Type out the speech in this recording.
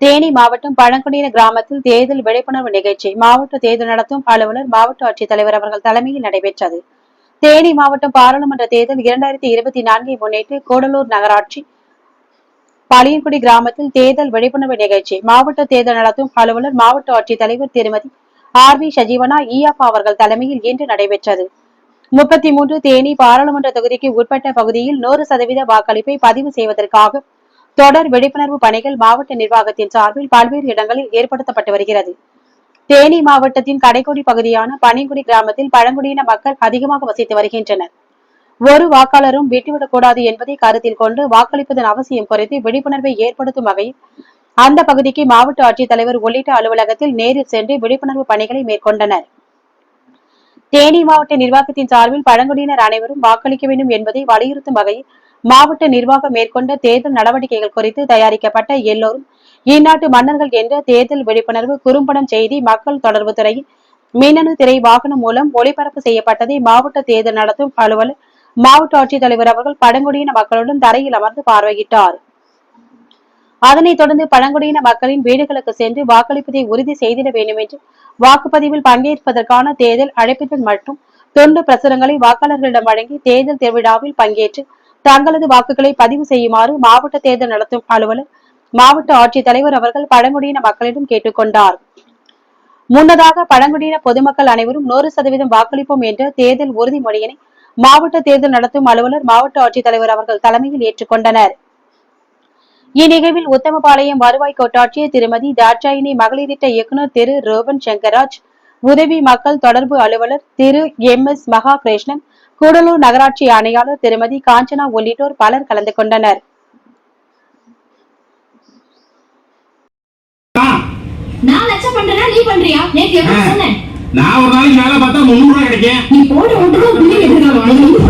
தேனி மாவட்டம் பழங்குடியின கிராமத்தில் தேர்தல் விழிப்புணர்வு நிகழ்ச்சி மாவட்ட தேர்தல் நடத்தும் அலுவலர் மாவட்ட ஆட்சித்தலைவர் அவர்கள் தலைமையில் நடைபெற்றது. தேனி மாவட்டம் பாராளுமன்ற தேர்தல் இரண்டாயிரத்தி இருபத்தி நான்கை முன்னிட்டு கூடலூர் நகராட்சி பழியன்குடி கிராமத்தில் தேர்தல் விழிப்புணர்வு நிகழ்ச்சி மாவட்ட தேர்தல் நடத்தும் அலுவலர் மாவட்ட ஆட்சித்தலைவர் திருமதி ஆர் வி சஜீவனா ஈயாப்பா அவர்கள் தலைமையில் இன்று நடைபெற்றது. முப்பத்தி மூன்று தேனி பாராளுமன்ற தொகுதிக்கு உட்பட்ட பகுதியில் நூறு சதவீத வாக்களிப்பை பதிவு செய்வதற்காக தொடர் விழிப்புணர்வு பணிகள் மாவட்ட நிர்வாகத்தின் சார்பில் பல்வேறு இடங்களில் ஏற்படுத்தப்பட்டு வருகிறது. தேனி மாவட்டத்தின் கடைக்குடி பகுதியான பனிங்குடி கிராமத்தில் பழங்குடியின மக்கள் அதிகமாக வசித்து வருகின்றனர். ஒரு வாக்காளரும் விட்டுவிடக்கூடாது என்பதை கருத்தில் கொண்டு வாக்களிப்பதன் அவசியம் குறித்து விழிப்புணர்வை ஏற்படுத்தும் வகையில் அந்த பகுதிக்கு மாவட்ட ஆட்சித்தலைவர் உள்ளிட்ட அலுவலகத்தில் நேரில் சென்று விழிப்புணர்வு பணிகளை மேற்கொண்டனர். தேனி மாவட்ட நிர்வாகத்தின் சார்பில் பழங்குடியினர் அனைவரும் வாக்களிக்க வேண்டும் என்பதை வலியுறுத்தும் வகையில் மாவட்ட நிர்வாகம் மேற்கொண்ட தேர்தல் நடவடிக்கைகள் குறித்து தயாரிக்கப்பட்ட எல்லோரும் இந்நாட்டு மன்னர்கள் என்ற தேர்தல் விழிப்புணர்வு குறும்படம் செய்தி மக்கள் தொடர்பு துறையில் மின்னணு திரை வாகனம் மூலம் ஒளிபரப்பு செய்யப்பட்டதை மாவட்ட தேர்தல் நடத்தும் அலுவலர் மாவட்ட ஆட்சித்தலைவர் அவர்கள் பழங்குடியின மக்களுடன் தரையில் அமர்ந்து பார்வையிட்டார். அதனைத் தொடர்ந்து பழங்குடியின மக்களின் வீடுகளுக்கு சென்று வாக்களிப்பதை உறுதி செய்திட வேண்டும் என்று வாக்குப்பதிவில் பங்கேற்பதற்கான தேர்தல் அழைப்பிதழ் மற்றும் தொண்டு பிரசுரங்களை வாக்காளர்களிடம் வழங்கி தேர்தல் திருவிழாவில் பங்கேற்று தங்களது வாக்குகளை பதிவு செய்யுமாறு மாவட்ட தேர்தல் நடத்தும் அலுவலர் மாவட்ட ஆட்சித்தலைவர் அவர்கள் பழங்குடியின மக்களிடம் கேட்டுக்கொண்டார். முன்னதாக பழங்குடியின பொதுமக்கள் அனைவரும் நூறு சதவீதம் வாக்களிப்போம் என்ற தேர்தல் உறுதிமொழியினை மாவட்ட தேர்தல் நடத்தும் அலுவலர் மாவட்ட ஆட்சித்தலைவர் அவர்கள் தலைமையில் ஏற்றுக்கொண்டனர். இந்நிகழ்வில் உத்தமபாளையம் வருவாய் கோட்டாட்சியர் திருமதி தாட்சாயினி மகளிர் திட்ட இயக்குநர் திரு ரோபன் சங்கராஜ் உதவி மக்கள் தொடர்பு அலுவலர் திரு எம் எஸ் மகா கிருஷ்ணன் கூடலூர் நகராட்சி ஆணையாளர் திருமதி காஞ்சனா உள்ளிட்டோர் பலர் கலந்து கொண்டனர். நான் லட்சம் பண்றேன்னா நீ பண்றியா? நேத்து எப்படி சொன்னேன். நான் ஒரு நாளைக்கு வேலை பார்த்தா முந்நூறு ரூபாய் கிடைக்கும். நீ போன எதிர்காலம்